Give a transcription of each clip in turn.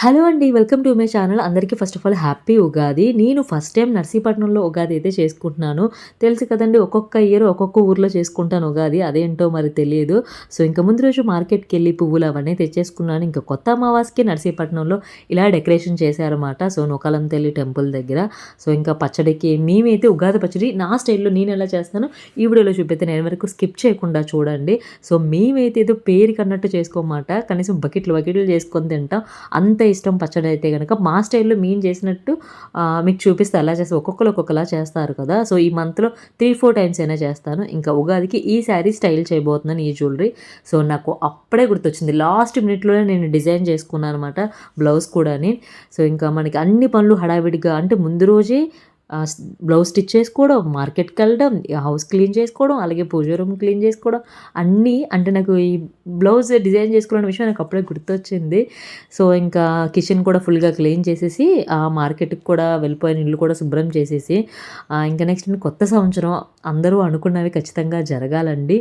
Hello అండి welcome to my channel. అందరికీ first of all happy Ugadi. నేను first time నర్సీపట్నంలో Ugadi అయితే చేసుకుంటున్నాను. తెలుసు కదండి ఒక్కొక్క ఇయర్ ఒక్కొక్క ఊర్లో చేసుకుంటాను ఉగాది. అదేంటో మరి తెలియదు. సో ఇంకా ముందు రోజు మార్కెట్కి వెళ్ళి పువ్వులు అవన్నీ తెచ్చేసుకున్నాను. ఇంకా కొత్త అమావాస్కి నర్సీపట్నంలో ఇలా డెకరేషన్ చేశారన్నమాట. సో నొకలం తెల్లి టెంపుల్ దగ్గర. సో ఇంకా పచ్చడికి మేమైతే ఉగాది పచ్చడి నా స్టైల్లో నేను ఎలా చేస్తాను ఈ వీడియోలో చూపిస్తే నేను వరకు స్కిప్ చేయకుండా చూడండి. సో మేమైతే ఏదో పేరుకి అన్నట్టు చేసుకోమాట. కనీసం బకెట్లు బకెట్లు చేసుకొని తింటాం. అంత ఇష్టం పచ్చడి అయితే కనుక మా స్టైల్లో మేము చేసినట్టు మీకు చూపిస్తే ఎలా చేస్తే ఒక్కొక్కరు ఒక్కొక్కలా చేస్తారు కదా. సో ఈ మంత్లో త్రీ ఫోర్ టైమ్స్ అయినా చేస్తాను. ఇంకా ఉగాదికి ఈ శారీ స్టైల్ చేయబోతున్నాను ఈ జ్యువెలరీ సో నాకు అప్పుడే గుర్తొచ్చింది. లాస్ట్ మినిట్లోనే నేను డిజైన్ చేసుకున్నాను అనమాట బ్లౌజ్ కూడాని. సో ఇంకా మనకి అన్ని పనులు హడావిడిగా అంటే ముందు రోజే బ్లౌజ్ స్టిచ్ చేసుకోవడం మార్కెట్కి వెళ్ళడం ఈ హౌస్ క్లీన్ చేసుకోవడం అలాగే పూజ రూమ్ క్లీన్ చేసుకోవడం అన్నీ అంటే నాకు ఈ బ్లౌజ్ డిజైన్ చేసుకోవడం విషయం నాకు అప్పుడే గుర్తొచ్చింది. సో ఇంకా కిచెన్ కూడా ఫుల్గా క్లీన్ చేసేసి ఆ మార్కెట్కి కూడా వెళ్ళిపోయిన ఇల్లు కూడా శుభ్రం చేసేసి ఇంకా నెక్స్ట్ కొత్త సంవత్సరం అందరూ అనుకున్నవి ఖచ్చితంగా జరగాలండి.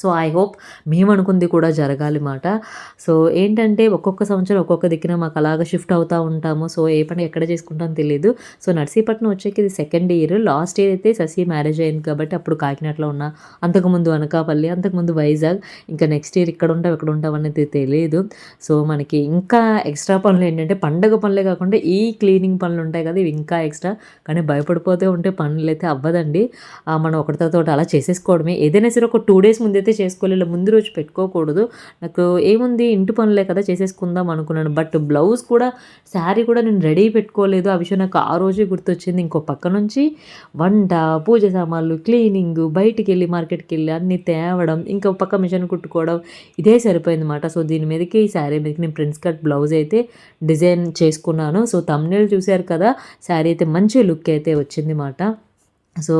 సో ఐ హోప్ మేము అనుకుంది కూడా జరగాలి మాట. సో ఏంటంటే ఒక్కొక్క సంవత్సరం ఒక్కొక్క దిక్కున మాకు అలాగ షిఫ్ట్ అవుతూ ఉంటాము. సో ఏ పని ఎక్కడ చేసుకుంటామో తెలియదు సో నర్సీపట్నం వచ్చేకి ఇది సెకండ్ ఇయర్ లాస్ట్ ఇయర్ అయితే శశి మ్యారేజ్ అయింది కాబట్టి అప్పుడు కాకినాడలో ఉన్నా. అంతకుముందు అనకాపల్లి అంతకుముందు వైజాగ్. ఇంకా నెక్స్ట్ ఇయర్ ఇక్కడ ఉంటాం ఎక్కడ ఉంటాం అనేది తెలియదు సో మనకి ఇంకా ఎక్స్ట్రా పనులు ఏంటంటే పండగ పనులే కాకుండా ఈ క్లీనింగ్ పనులు ఉంటాయి కదా ఇవి ఇంకా ఎక్స్ట్రా కానీ భయపడిపోతే ఉంటే పనులు అయితే అవ్వదండి. మనం ఒకటితో తోటి అలా చేసేసుకోవడమే. ఏదైనా సరే ఒక టూ డేస్ ముందైతే చేసుకోవాలి ఇలా ముందు రోజు పెట్టుకోకూడదు. నాకు ఏముంది ఇంటి పనులే కదా చేసేసుకుందాం అనుకున్నాను. బట్ బ్లౌజ్ కూడా శారీ కూడా నేను రెడీ పెట్టుకోలేదు. ఆ విషయం నాకు ఆ రోజే గుర్తొచ్చింది. ఇంకో పక్క నుంచి వంట పూజ సామాన్లు క్లీనింగ్ బయటికి వెళ్ళి మార్కెట్కి వెళ్ళి అన్నీ తేవడం ఇంకో పక్క మిషన్ కుట్టుకోవడం ఇదే సరిపోయింది అనమాట సో దీని మీదకి ఈ శారీ మీదకి నేను ప్రిన్స్ కట్ బ్లౌజ్ అయితే డిజైన్ చేసుకున్నాను. సో తమ్నేల్ చూశారు కదా శారీ అయితే మంచి లుక్ అయితే వచ్చింది మాట సో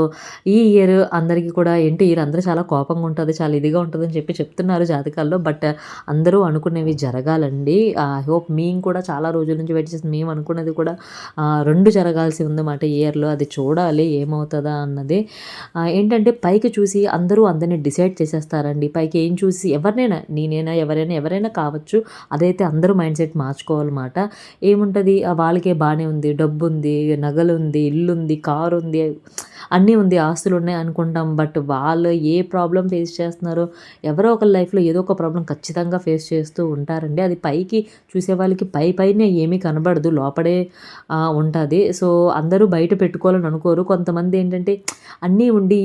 ఈ ఇయర్ అందరికీ కూడా ఏంటి ఇయర్ అందరూ చాలా కోపంగా ఉంటుంది చాలా ఇదిగా ఉంటుంది అని చెప్పి చెప్తున్నారు జాతకాల్లో. బట్ అందరూ అనుకునేవి జరగాలండి. ఐ హోప్ మేము కూడా చాలా రోజుల నుంచి వెయిట్ చేసి మేము అనుకున్నది కూడా రెండు జరగాల్సి ఉందన్నమాట ఇయర్లో. అది చూడాలి ఏమవుతుందా అన్నది. ఏంటంటే పైకి చూసి అందరూ అందరినీ డిసైడ్ చేసేస్తారండి. పైకి ఏం చూసి ఎవరినైనా నేనైనా ఎవరైనా ఎవరైనా కావచ్చు అదైతే అందరూ మైండ్ సెట్ మార్చుకోవాలన్నమాట ఏముంటుంది? వాళ్ళకే బాగానే ఉంది డబ్బు ఉంది నగలు ఉంది ఇల్లు ఉంది కారు ఉంది అన్నీ ఉంది ఆస్తులు ఉన్నాయి అనుకుంటాం. బట్ వాళ్ళు ఏ ప్రాబ్లం ఫేస్ చేస్తున్నారో ఎవరో ఒక లైఫ్లో ఏదో ఒక ప్రాబ్లం ఖచ్చితంగా ఫేస్ చేస్తూ ఉంటారండి. అది పైకి చూసే వాళ్ళకి పై పైనే ఏమీ కనబడదు లోపడే ఉంటుంది. సో అందరూ బయట పెట్టుకోవాలని అనుకోరు. కొంతమంది ఏంటంటే అన్నీ ఉండి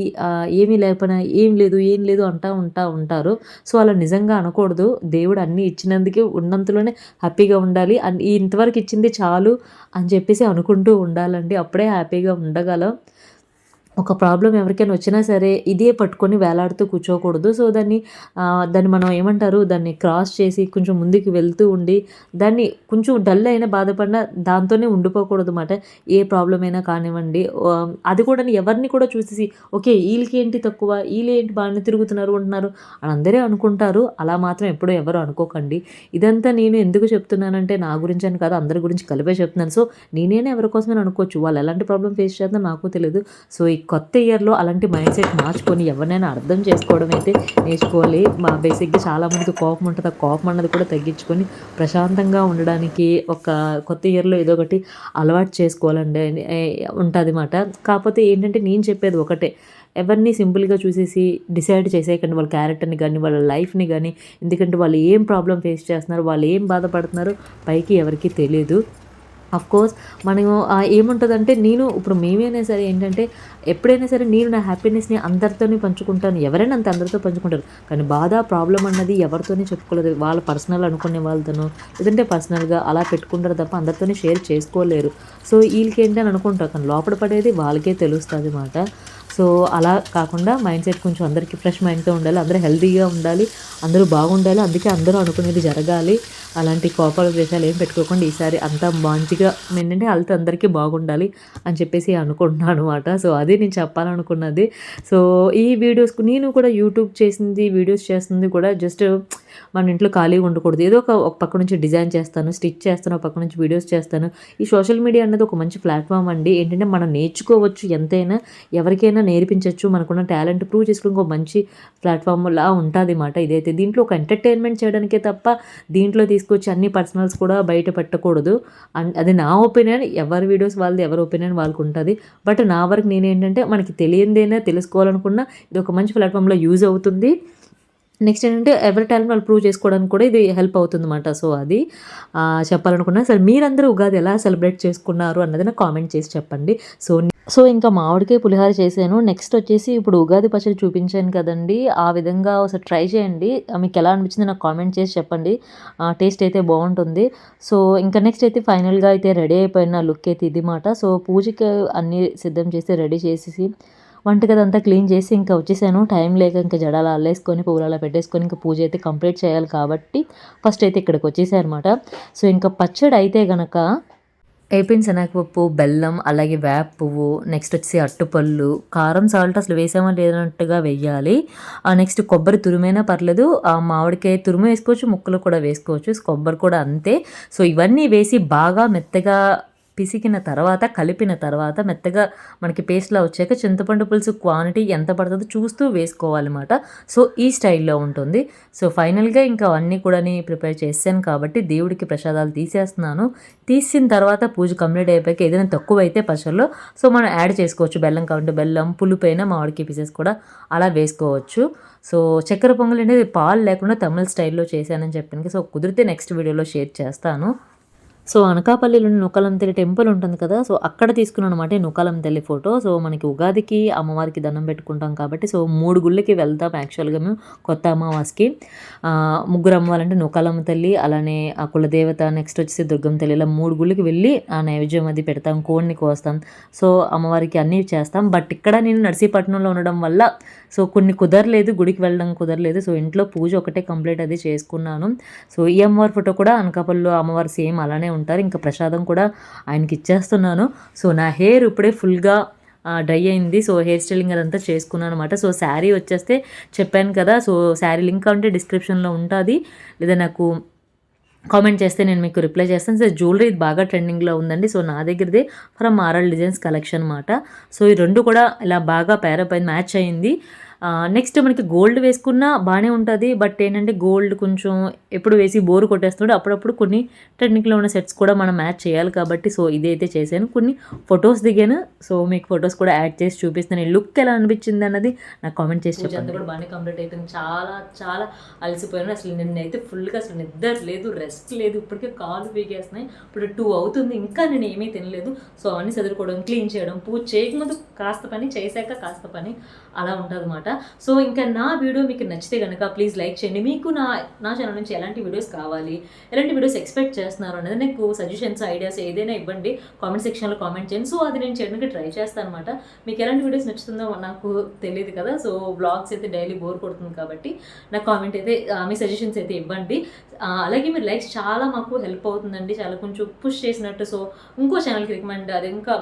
ఏమీ లేకపోయినా ఏం లేదు ఏం లేదు అంటా ఉంటా ఉంటారు. సో అలా నిజంగా అనకూడదు. దేవుడు అన్నీ ఇచ్చినందుకే ఉన్నంతలోనే హ్యాపీగా ఉండాలి. అండ్ ఈ ఇంతవరకు ఇచ్చింది చాలు అని చెప్పేసి అనుకుంటూ ఉండాలండి. అప్పుడే హ్యాపీగా ఉండగలం. ఒక ప్రాబ్లం ఎవరికైనా వచ్చినా సరే ఇదే పట్టుకొని వేలాడుతూ కూర్చోకూడదు. సో దాన్ని దాన్ని మనం ఏమంటారు? దాన్ని క్రాస్ చేసి కొంచెం ముందుకు వెళ్తూ ఉండి దాన్ని కొంచెం డల్ అయినా బాధపడినా దాంతోనే ఉండిపోకూడదు అన్నమాట ఏ ప్రాబ్లం అయినా కానివ్వండి. అది కూడా ఎవరిని కూడా చూసేసి ఓకే వీళ్ళకి ఏంటి తక్కువ? వీళ్ళు ఏంటి బాగానే తిరుగుతున్నారు ఉంటున్నారు అని అందరే అనుకుంటారు. అలా మాత్రం ఎప్పుడూ ఎవరు అనుకోకండి. ఇదంతా నేను ఎందుకు చెప్తున్నానంటే నా గురించి అని కాదు అందరి గురించి కలిపే చెప్తున్నాను. సో నేనే ఎవరి కోసమే అనుకోవచ్చు. వాళ్ళు ఎలాంటి ప్రాబ్లం ఫేస్ చేస్తుందో నాకు తెలియదు సో కొత్త ఇయర్లో అలాంటి మైండ్ సెట్ మార్చుకొని ఎవరినైనా అర్థం చేసుకోవడం అయితే నేర్చుకోవాలి. మా బేసిక్గా చాలామందికి కోపం ఉంటుంది. ఆ కోపం అన్నది కూడా తగ్గించుకొని ప్రశాంతంగా ఉండడానికి ఒక కొత్త ఇయర్లో ఏదో ఒకటి అలవాటు చేసుకోవాలండి. ఉంటుంది అనమాట కాకపోతే ఏంటంటే నేను చెప్పేది ఒకటే. ఎవరిని సింపుల్గా చూసేసి డిసైడ్ చేసేయకండి. వాళ్ళ క్యారెక్టర్ని కానీ వాళ్ళ లైఫ్ని కానీ ఎందుకంటే వాళ్ళు ఏం ప్రాబ్లం ఫేస్ చేస్తున్నారు వాళ్ళు ఏం బాధపడుతున్నారు పైకి ఎవరికి తెలియదు. కోర్స్ మనం ఏముంటుందంటే నేను ఇప్పుడు మేమైనా సరే ఏంటంటే ఎప్పుడైనా సరే నేను నా హ్యాపీనెస్ని అందరితోనే పంచుకుంటాను. ఎవరైనా అంత అందరితో పంచుకుంటారు. కానీ బాధ ప్రాబ్లం అన్నది ఎవరితోనే చెప్పుకోలేదు. వాళ్ళ పర్సనల్ అనుకునే వాళ్ళతోనో లేదంటే పర్సనల్గా అలా పెట్టుకుంటారు తప్ప అందరితోనే షేర్ చేసుకోలేరు. సో వీళ్ళకి ఏంటి అని అనుకుంటారు కానీ లోపల పడేది వాళ్ళకే తెలుస్తుంది అన్నమాట. సో అలా కాకుండా మైండ్ సెట్ కొంచెం అందరికీ ఫ్రెష్ మైండ్తో ఉండాలి అందరూ హెల్తీగా ఉండాలి అందరూ బాగుండాలి అందుకే అందరూ అనుకునేది జరగాలి. అలాంటి కోపాలు ద్వేషాలు ఏం పెట్టుకోకుండా. ఈసారి అంతా మంచిగా ఏంటంటే వాళ్ళతో అందరికీ బాగుండాలి అని చెప్పేసి అనుకుంటున్నాను అనమాట సో అదే నేను చెప్పాలనుకున్నది. సో ఈ వీడియోస్ నేను కూడా యూట్యూబ్ చేసింది వీడియోస్ చేస్తుంది కూడా జస్ట్ మన ఇంట్లో ఖాళీగా ఉండకూడదు. ఏదో ఒక ఒక పక్క నుంచి డిజైన్ చేస్తాను స్టిచ్ చేస్తాను ఒక పక్క నుంచి వీడియోస్ చేస్తాను. ఈ సోషల్ మీడియా అనేది ఒక మంచి ప్లాట్ఫామ్ అండి. ఏంటంటే మనం నేర్చుకోవచ్చు ఎంతైనా ఎవరికైనా నేర్పించవచ్చు మనకున్న టాలెంట్ ప్రూవ్ చేసుకుని ఒక మంచి ప్లాట్ఫామ్ లా ఉంటుంది మాట ఇదైతే. దీంట్లో ఒక ఎంటర్టైన్మెంట్ చేయడానికే తప్ప దీంట్లో తీసుకొచ్చి అన్ని పర్సనల్స్ కూడా బయట పెట్టకూడదు. అండ్ అది నా ఒపీనియన్. ఎవరి వీడియోస్ వాళ్ళది ఎవరి ఒపీనియన్ వాళ్ళకు ఉంటుంది. బట్ నా వరకు నేనేంటంటే మనకి తెలియందేనే తెలుసుకోవాలనుకున్నా ఇది ఒక మంచి ప్లాట్ఫామ్లో యూజ్ అవుతుంది. నెక్స్ట్ ఏంటంటే ఎవరి టాలెంట్ వాళ్ళు ప్రూవ్ చేసుకోవడానికి కూడా ఇది హెల్ప్ అవుతుంది అనమాట సో అది చెప్పాలనుకున్నా సరే మీరందరూ ఉగాది ఎలా సెలబ్రేట్ చేసుకున్నారు అన్నది నాకు కామెంట్ చేసి చెప్పండి. సో సో ఇంకా మామిడికాయ పులిహార చేశాను. నెక్స్ట్ వచ్చేసి ఇప్పుడు ఉగాది పచ్చడి చూపించాను కదండి. ఆ విధంగా ఒకసారి ట్రై చేయండి. మీకు ఎలా అనిపించింది నాకు కామెంట్ చేసి చెప్పండి. టేస్ట్ అయితే బాగుంటుంది. సో ఇంకా నెక్స్ట్ అయితే ఫైనల్గా అయితే రెడీ అయిపోయిన లుక్ అయితే ఇది మాట. సో పూజకి అన్నీ సిద్ధం చేసి రెడీ చేసేసి వంటగది అంతా క్లీన్ చేసి ఇంకా వచ్చేసాను. టైం లేక ఇంకా జడాలు అల్లేసుకొని పూలలా పెట్టేసుకొని ఇంకా పూజ అయితే కంప్లీట్ చేయాలి కాబట్టి ఫస్ట్ అయితే ఇక్కడికి వచ్చేసాయి అనమాట సో ఇంకా పచ్చడి అయితే గనక అయిపోయిన శనగపప్పు బెల్లం అలాగే వేప పువ్వు నెక్స్ట్ వచ్చి అట్టుపళ్ళు కారం సాల్ట్ అసలు వేసామా లేనట్టుగా వేయాలి ఆ నెక్స్ట్ కొబ్బరి తురుమైనా పర్లేదు. ఆ మామిడికాయ తురుము వేసుకోవచ్చు ముక్కలు కూడా వేసుకోవచ్చు. కొబ్బరి కూడా అంతే. సో ఇవన్నీ వేసి బాగా మెత్తగా పిసికిన తర్వాత కలిపిన తర్వాత మెత్తగా మనకి పేస్ట్లా వచ్చాక చింతపండు పులుసు క్వాంటిటీ ఎంత పడుతుందో చూస్తూ వేసుకోవాలన్నమాట. సో ఈ స్టైల్లో ఉంటుంది. సో ఫైనల్గా ఇంకా అన్నీ కూడా ప్రిపేర్ చేశాను కాబట్టి దేవుడికి ప్రసాదాలు తీసేస్తున్నాను. తీసిన తర్వాత పూజ కంప్లీట్ అయిపోయాక ఏదైనా తక్కువ అయితే పచ్చళ్ళు. సో మనం యాడ్ చేసుకోవచ్చు. బెల్లం కాబట్టి బెల్లం పులుపైన మామిడికి పీసెస్ కూడా అలా వేసుకోవచ్చు. సో చక్కెర పొంగల్ అనేది పాలు లేకుండా తమిళ స్టైల్లో చేశానని చెప్పాను. సో కుదిరితే నెక్స్ట్ వీడియోలో షేర్ చేస్తాను. సో అనకాపల్లిలోని నూకాలం తల్లి టెంపుల్ ఉంటుంది కదా సో అక్కడ తీసుకున్నాను అనమాట నూకాలం తల్లి ఫోటో. సో మనకి ఉగాదికి అమ్మవారికి దండం పెట్టుకుంటాం కాబట్టి సో మూడు గుళ్ళకి వెళ్తాం యాక్చువల్గా మేము కొత్త అమావాస్కి ముగ్గురు అమ్మవారంటే నూకాలమ్మ తల్లి అలానే ఆ కులదేవత నెక్స్ట్ వచ్చేసి దుర్గం తల్లి ఇలా మూడు గుళ్ళకి వెళ్ళి ఆ నైవేద్యం అది పెడతాం కోడిని కోస్తాం. సో అమ్మవారికి అన్నీ చేస్తాం. బట్ ఇక్కడ నేను నర్సీపట్నంలో ఉండడం వల్ల సో కొన్ని కుదరలేదు గుడికి వెళ్ళడం కుదరలేదు. సో ఇంట్లో పూజ ఒకటే కంప్లీట్ అది చేసుకున్నాను. సో ఈ అమ్మవారి ఫోటో కూడా అనకాపల్లిలో అమ్మవారు సేమ్ అలానే ఉంటారు. ఇంకా ప్రసాదం కూడా ఆయనకి ఇచ్చేస్తున్నాను. సో నా హెయిర్ ఇప్పుడే ఫుల్గా డ్రై అయింది. సో హెయిర్ స్టైలింగ్ అదంతా చేసుకున్నాను అనమాట సో శారీ వచ్చేస్తే చెప్పాను కదా సో శారీ లింక్ అంటే డిస్క్రిప్షన్లో ఉంటుంది. లేదా నాకు కామెంట్ చేస్తే నేను మీకు రిప్లై చేస్తాను. సో జ్యువెలరీ ఇది బాగా ట్రెండింగ్లో ఉందండి. సో నా దగ్గరదే from R L designs collection అనమాట సో ఈ రెండు కూడా ఇలా బాగా పేరప్ అయింది మ్యాచ్ అయింది. నెక్స్ట్ మనకి గోల్డ్ వేసుకున్నా బాగానే ఉంటుంది. బట్ ఏంటంటే గోల్డ్ కొంచెం ఎప్పుడు వేసి బోర్ కొట్టేస్తుంటే అప్పుడప్పుడు కొన్ని టెక్నిక్లో ఉన్న సెట్స్ కూడా మనం మ్యాచ్ చేయాలి కాబట్టి సో ఇదైతే చేశాను. కొన్ని ఫొటోస్ దిగాను. సో మీకు ఫొటోస్ కూడా యాడ్ చేసి చూపిస్తాను. లుక్ ఎలా అనిపించింది అన్నది నాకు కామెంట్ చేసి చెప్పండి అంతా కూడా బాగానే కంప్లీట్ అయిపోయింది. చాలా చాలా అలసిపోయాను. అసలు నిన్నైతే ఫుల్గా అసలు నిద్ర లేదు రెస్ట్ లేదు. ఇప్పటికే కాలు పీకేస్తున్నాయి. ఇప్పుడు టూ అవుతుంది. ఇంకా నేను ఏమీ తినలేదు. సో అవన్నీ చదువుకోవడం క్లీన్ చేయడం పూజ చేయకముందు కాస్త పని చేశాక కాస్త పని. అలా ఉంటుంది సో ఇంకా నా వీడియో మీకు నచ్చితే కనుక ప్లీజ్ లైక్ చేయండి. మీకు నా నా ఛానల్ నుంచి ఎలాంటి వీడియోస్ కావాలి ఎలాంటి వీడియోస్ ఎక్స్పెక్ట్ చేస్తున్నారు అనేది నాకు సజెషన్స్ ఐడియాస్ ఏదైనా ఇవ్వండి. కామెంట్ సెక్షన్లో కామెంట్ చేయండి. సో అది నేను చేయడానికి ట్రై చేస్తాను అనమాట మీకు ఎలాంటి వీడియోస్ నచ్చుతుందో నాకు తెలియదు కదా? సో బ్లాగ్స్ అయితే డైలీ బోర్ కొడుతుంది కాబట్టి నాకు కామెంట్ అయితే మీ సజెషన్స్ అయితే ఇవ్వండి. అలాగే మీరు లైక్స్ చాలా మాకు హెల్ప్ అవుతుందండి. చాలా కొంచెం పుష్ చేసినట్టు. సో ఇంకో ఛానల్కి రికమెండ్ అది ఇంకా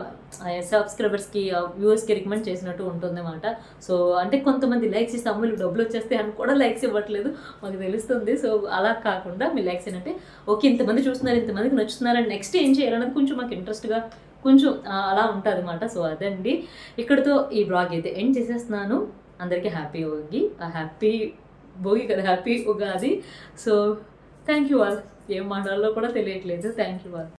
సబ్స్క్రైబర్స్కి వ్యూవర్స్కి రికమెండ్ చేసినట్టు ఉంటుందన్నమాట. సో అంటే కొంతమంది లైక్స్ ఇస్తే అమ్ములు డబ్బులు వచ్చేస్తే అని కూడా లైక్స్ ఇవ్వట్లేదు. మాకు తెలుస్తుంది. సో అలా కాకుండా మీ లైక్స్ ఏంటంటే ఓకే ఇంతమంది చూస్తున్నారు ఇంతమందికి నచ్చుతున్నారు నెక్స్ట్ ఏం చేయాలన్నది కొంచెం మాకు ఇంట్రెస్ట్గా కొంచెం అలా ఉంటుంది అనమాట సో అదండి. ఇక్కడితో ఈ బ్లాగ్ అయితే ఎండ్ చేసేస్తున్నాను. అందరికీ హ్యాపీ భోగి హ్యాపీ భోగి కదా happy Ugadi. So thank you all ఏం మాట్లాడాలో కూడా తెలియట్లేదు. Thank you all